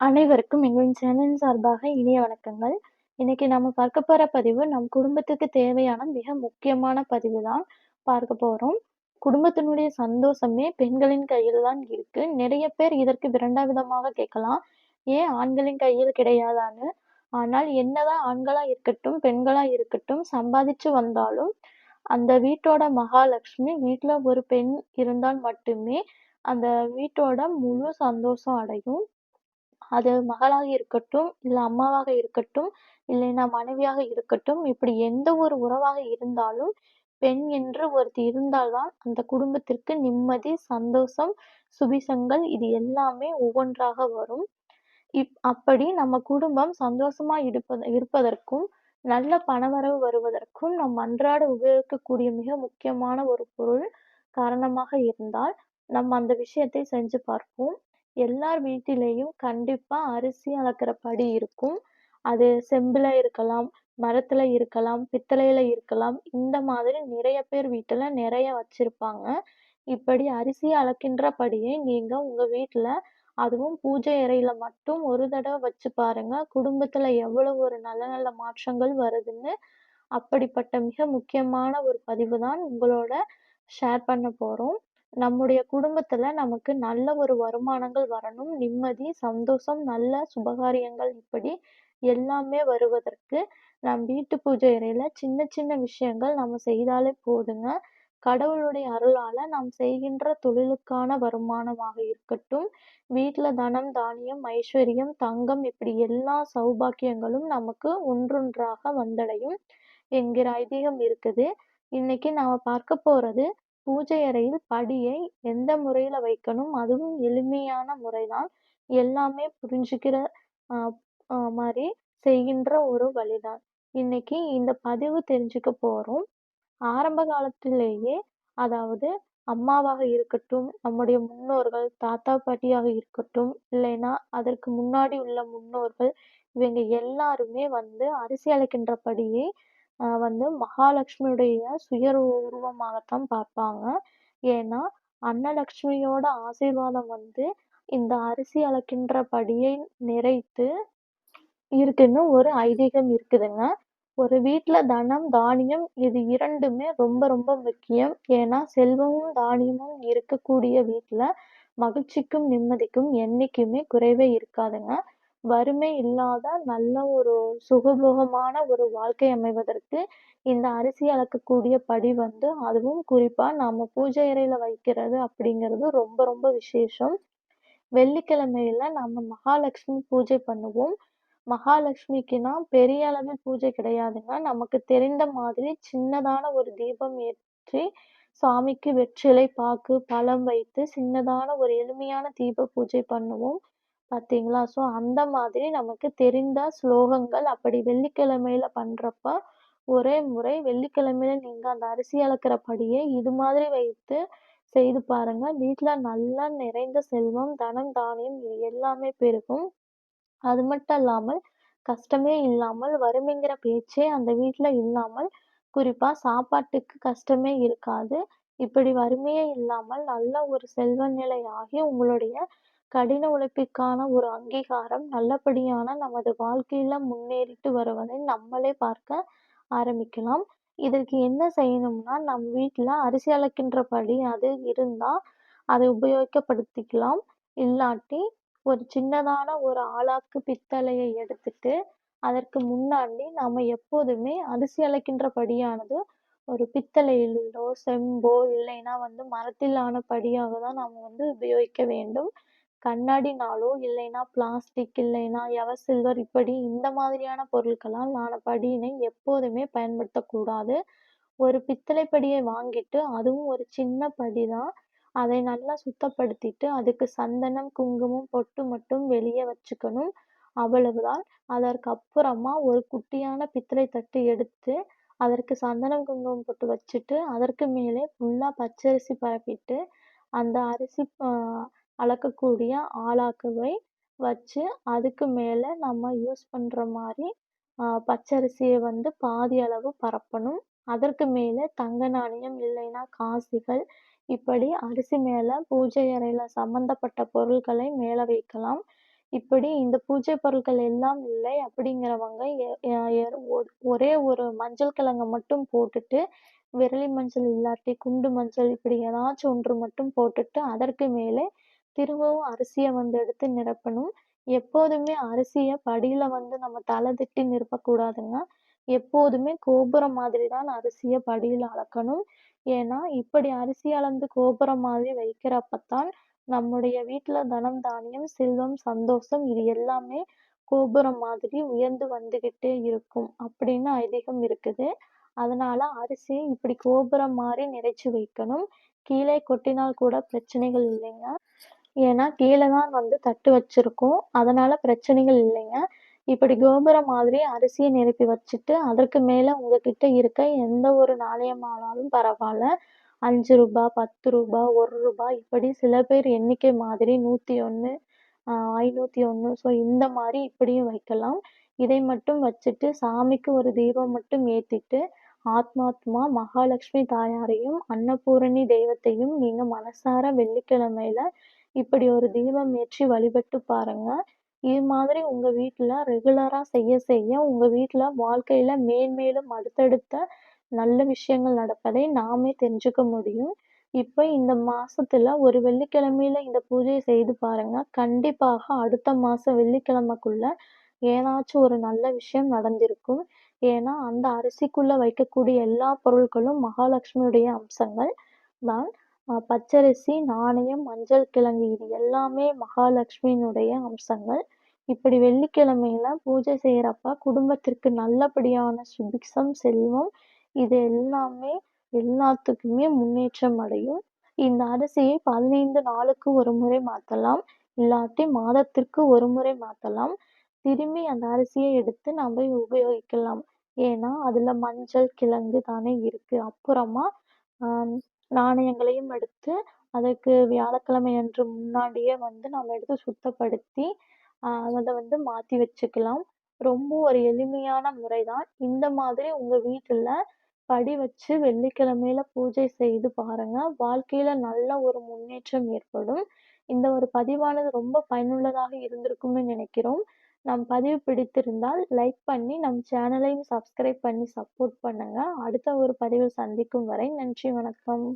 அனைவருக்கும் எங்களின் சேனலின் சார்பாக இனிய வணக்கங்கள். இன்னைக்கு நம்ம பார்க்க போற பதிவு நம் குடும்பத்துக்கு தேவையான மிக முக்கியமான பதிவு தான் பார்க்க போறோம். குடும்பத்தினுடைய சந்தோஷமே பெண்களின் கையில் தான் இருக்கு. நிறைய பேர் இதற்கு விதமாக கேட்கலாம். ஏன் ஆண்களின் கையில் கிடையாதான்னு? ஆனால் என்னதான் ஆண்களா இருக்கட்டும், பெண்களா இருக்கட்டும் சம்பாதிச்சு வந்தாலும் அந்த வீட்டோட மகாலட்சுமி வீட்டில் ஒரு பெண் இருந்தால் மட்டுமே அந்த வீட்டோட முழு சந்தோஷம் அடையும். அது மகளாக இருக்கட்டும், இல்ல அம்மாவாக இருக்கட்டும், இல்லைன்னா மனைவியாக இருக்கட்டும், இப்படி எந்த ஒரு உறவாக இருந்தாலும், பெண் என்று ஒருத்தி இருந்தால் தான் அந்த குடும்பத்திற்கு நிம்மதி, சந்தோஷம், சுபிசங்கள் இது எல்லாமே ஒவ்வொன்றாக வரும். இப் அப்படி நம்ம குடும்பம் சந்தோஷமா இருப்பத இருப்பதற்கும், நல்ல பணவரவு வருவதற்கும் நம் அன்றாட உபயோகிக்கக்கூடிய மிக முக்கியமான ஒரு பொருள் காரணமாக இருந்தால், நம்ம அந்த விஷயத்தை செஞ்சு பார்ப்போம். எல்லார் வீட்டிலேயும் கண்டிப்பா அரிசி அளக்கிற படி இருக்கும். அது செம்புல இருக்கலாம், மரத்துல இருக்கலாம், பித்தளையில இருக்கலாம். இந்த மாதிரி நிறைய பேர் வீட்டுல நிறைய வச்சிருப்பாங்க. இப்படி அரிசி அளக்கின்ற படியை நீங்க உங்க வீட்டில் அதுவும் பூஜை அறையில மட்டும் ஒரு தடவை வச்சு பாருங்க. குடும்பத்துல எவ்வளவு ஒரு நல்ல நல்ல மாற்றங்கள் வருதுன்னு. அப்படிப்பட்ட மிக முக்கியமான ஒரு பதிவு தான் உங்களோட ஷேர் பண்ண போறோம். நம்முடைய குடும்பத்துல நமக்கு நல்ல ஒரு வருமானங்கள் வரணும். நிம்மதி, சந்தோஷம், நல்ல சுபகாரியங்கள் இப்படி எல்லாமே வருவதற்கு நம் வீட்டு பூஜை அறையில சின்ன சின்ன விஷயங்கள் நம்ம செய்தாலே போதுங்க. கடவுளுடைய அருளால நாம் செய்கின்ற தொழிலுக்கான வருமானமாக இருக்கட்டும், வீட்டுல தனம், தானியம், ஐஸ்வர்யம், தங்கம் இப்படி எல்லா சௌபாக்கியங்களும் நமக்கு ஒன்றொன்றாக வந்தடையும் என்கிற ஐதீகம் இருக்குது. இன்னைக்கு நாம பார்க்க போறது பூஜை அறையில் படியை எந்த முறையில வைக்கணும், அதுவும் எளிமையான முறைதான். எல்லாமே புரிஞ்சுக்கிற ஆஹ் மாதிரி செய்கின்ற ஒரு வழிதான். இன்னைக்கு இந்த பதிவு தெரிஞ்சுக்க போறோம். ஆரம்ப காலத்திலேயே அதாவது அம்மாவாக இருக்கட்டும், நம்முடைய முன்னோர்கள், தாத்தா, பாட்டியாக இருக்கட்டும், இல்லைன்னா அதற்கு முன்னாடி உள்ள முன்னோர்கள், இவங்க எல்லாருமே வந்து அரிசி அழைக்கின்ற படியை வந்து மகாலட்சுமியுடைய சுய உருவமாகத்தான் பார்ப்பாங்க. ஏன்னா அன்னலட்சுமியோட ஆசீர்வாதம் வந்து இந்த அரிசி அளக்கின்ற படியை நிறைத்து இருக்குன்னு ஒரு ஐதீகம் இருக்குதுங்க. ஒரு வீட்டில் தனம், தானியம் இது இரண்டுமே ரொம்ப ரொம்ப முக்கியம். ஏன்னா செல்வமும், தானியமும் இருக்கக்கூடிய வீட்டில் மகிழ்ச்சிக்கும், நிம்மதிக்கும் என்றைக்குமே குறைவே இருக்காதுங்க. வறுமை இல்லாத நல்ல ஒரு சுகபோகமான ஒரு வாழ்க்கை அமைவதற்கு இந்த அரிசி அளக்கக்கூடிய படி வந்து அதுவும் குறிப்பாக நம்ம பூஜை அறையில் வைக்கிறது அப்படிங்கிறது ரொம்ப ரொம்ப விசேஷம். வெள்ளிக்கிழமையில நம்ம மகாலட்சுமி பூஜை பண்ணுவோம். மகாலட்சுமிக்குன்னா பெரிய அளவில் பூஜை கிடையாதுங்க. நமக்கு தெரிந்த மாதிரி சின்னதான ஒரு தீபம் ஏற்றி சாமிக்கு வெற்றிலை, பாக்கு, பழம் வைத்து சின்னதான ஒரு எளிமையான தீப பூஜை பண்ணுவோம். பார்த்தீங்களா? ஸோ அந்த மாதிரி நமக்கு தெரிந்த ஸ்லோகங்கள் அப்படி வெள்ளிக்கிழமையில பண்றப்ப ஒரே முறை வெள்ளிக்கிழமையில நீங்க அந்த அரிசி அளக்கிற படியை இது மாதிரி வைத்து செய்து பாருங்க. வீட்டில் நல்லா நிறைந்த செல்வம், தனம், தானியம் இது எல்லாமே பெருகும். அது மட்டும் இல்லாமல் கஷ்டமே இல்லாமல் வறுமைங்கிற பேச்சே அந்த வீட்டில் இல்லாமல் குறிப்பா சாப்பாட்டுக்கு கஷ்டமே இருக்காது. இப்படி வறுமையே இல்லாமல் நல்ல ஒரு செல்வ நிலை ஆகி உங்களுடைய கடின உழைப்பிற்கான ஒரு அங்கீகாரம் நல்லபடியான நமது வாழ்க்கையில முன்னேறிட்டு வருவதை நம்மளே பார்க்க ஆரம்பிக்கலாம். இதற்கு என்ன செய்யணும்னா நம் வீட்ல அரிசி அளக்கின்ற படி அது இருந்தா அதை உபயோகப்படுத்திக்கலாம். இல்லாட்டி ஒரு சின்னதான ஒரு ஆளாக்கு பித்தளையை எடுத்துட்டு அதற்கு முன்னாடி நாம எப்போதுமே அரிசி அழைக்கின்ற படியானது ஒரு பித்தளையிலோ, செம்போ இல்லைன்னா வந்து மரத்திலான படியாக தான் நாம வந்து உபயோகிக்க வேண்டும். கண்ணாடினாலோ இல்லைன்னா பிளாஸ்டிக் இல்லைன்னா எவர் சில்வர் இப்படி இந்த மாதிரியான பொருட்களால் ஆன படியினை எப்போதுமே பயன்படுத்தக்கூடாது. ஒரு பித்தளை படியை வாங்கிட்டு அதுவும் ஒரு சின்ன படி தான் அதை நல்லா சுத்தப்படுத்திட்டு அதுக்கு சந்தனம், குங்குமம், பொட்டு மட்டும் வெளியே வச்சுக்கணும். அவ்வளவுதான். அதற்கு அப்புறமா ஒரு குட்டியான பித்தளை தட்டு எடுத்து அதற்கு சந்தனம், குங்குமம் பொட்டு வச்சுட்டு அதற்கு மேலே ஃபுல்லாக பச்சரிசி பரப்பிட்டு அந்த அரிசி அளக்கக்கூடிய ஆளாக்கவை வச்சு அதுக்கு மேலே நம்ம யூஸ் பண்ணுற மாதிரி பச்சரிசியை வந்து பாதி அளவு பரப்பணும். அதற்கு மேலே தங்க நாணயம் இல்லைன்னா காசுகள் இப்படி அரிசி மேலே பூஜை அறையில் சம்மந்தப்பட்ட பொருட்களை மேலே வைக்கலாம். இப்படி இந்த பூஜை பொருட்கள் எல்லாம் இல்லை அப்படிங்கிறவங்க எ ஒ ஒரே ஒரு மஞ்சள் கிழங்க மட்டும் போட்டுட்டு, விரலி மஞ்சள் இல்லாட்டி குண்டு மஞ்சள் இப்படி ஏதாச்சும் ஒன்று மட்டும் போட்டுட்டு, அதற்கு மேலே திரும்பவும் அரிசியை வந்து எடுத்து நிரப்பணும். எப்போதுமே அரிசியை படியில் வந்து நம்ம தலை தட்டி நிரப்பக்கூடாதுங்க. எப்போதுமே கோபுரம் மாதிரி தான் அரிசியை படியில் அளக்கணும். ஏன்னா, இப்படி அரிசி அளந்து கோபுரம் மாதிரி வைக்கிறப்ப தான் நம்முடைய வீட்டில் தனம், தானியம், செல்வம், சந்தோஷம் இது எல்லாமே கோபுரம் மாதிரி உயர்ந்து வந்துகிட்டே இருக்கும். அப்படின்னு ஐதீகம் இருக்குது. அதனால அரிசியை இப்படி கோபுரம் மாதிரி நிறைச்சு வைக்கணும். கீழே கொட்டினால் கூட பிரச்சனைகள் இல்லைங்க. ஏன்னா, கீழே தான் வந்து தட்டு வச்சிருக்கோம். அதனால் பிரச்சனைகள் இல்லைங்க. இப்படி கோபுரம் மாதிரி அரிசியை நிரப்பி வச்சுட்டு, அதற்கு மேலே உங்ககிட்ட இருக்க எந்த ஒரு நாணயமானாலும் பரவாயில்ல அஞ்சு ரூபாய் பத்து ரூபாய் ஒரு ரூபாய் இப்படி சில பேர் எண்ணிக்கை மாதிரி நூற்றி ஒன்று ஐநூற்றி ஒன்று ஸோ இந்த மாதிரி இப்படியும் வைக்கலாம். இதை மட்டும் வச்சுட்டு சாமிக்கு ஒரு தீபம் மட்டும் ஏற்றிட்டு ஆத்மாத்மா மகாலட்சுமி தாயாரையும், அன்னபூரணி தெய்வத்தையும் நீங்கள் மனசார வெள்ளிக்கிழமையில இப்படி ஒரு தீபம் ஏற்றி வழிபட்டு பாருங்க. இது மாதிரி உங்க வீட்டில் ரெகுலரா செய்ய செய்ய உங்க வீட்ல வாழ்க்கையில மேன்மேலும் அடுத்தடுத்த நல்ல விஷயங்கள் நடப்பதை நாமே தெரிஞ்சுக்க முடியும். இப்ப இந்த மாசத்துல ஒரு வெள்ளிக்கிழமையில இந்த பூஜையை செய்து பாருங்க. கண்டிப்பாக அடுத்த மாசம் வெள்ளிக்கிழமைக்குள்ள ஏதாச்சும் ஒரு நல்ல விஷயம் நடந்திருக்கும். ஏன்னா, அந்த அரிசிக்குள்ள வைக்கக்கூடிய எல்லா பொருட்களும் மகாலட்சுமியுடைய அம்சங்கள் தான். பச்சரிசி, நாணயம், மஞ்சள் கிழங்கு இது எல்லாமே மகாலட்சுமியினுடைய அம்சங்கள். இப்படி வெள்ளிக்கிழமையில பூஜை செய்யறப்ப குடும்பத்திற்கு நல்லபடியான சுபிக்ஷம், செல்வம் இது எல்லாமே எல்லாத்துக்குமே முன்னேற்றம் அடையும். இந்த அரிசியை 15 நாளுக்கு ஒரு முறை மாற்றலாம் இல்லாட்டி மாதத்திற்கு ஒரு முறை மாற்றலாம் திரும்பி அந்த அரிசியை எடுத்து நம்ம உபயோகிக்கலாம். ஏன்னா, அதுல மஞ்சள் கிழங்கு தானே இருக்கு. அப்புறமா நாணயங்களையும் எடுத்து அதற்கு வியாழக்கிழமை அன்று முன்னாடியே வந்து நம்ம எடுத்து சுத்தப்படுத்தி, அதை வந்து மாற்றி வச்சுக்கலாம். ரொம்ப ஒரு எளிமையான முறை தான். இந்த மாதிரி உங்கள் வீட்டில் படி வச்சு வெள்ளிக்கிழமையில பூஜை செய்து பாருங்க. வாழ்க்கையில நல்ல ஒரு முன்னேற்றம் ஏற்படும். இந்த ஒரு பதிவானது ரொம்ப பயனுள்ளதாக இருந்திருக்கும்னு நினைக்கிறோம். நம் பதிவு பிடித்திருந்தால் லைக் பண்ணி நம் சேனலையும் சப்ஸ்கிரைப் பண்ணி சப்போர்ட் பண்ணுங்கள் அடுத்த ஒரு பதிவில் சந்திக்கும் வரை நன்றி, வணக்கம்.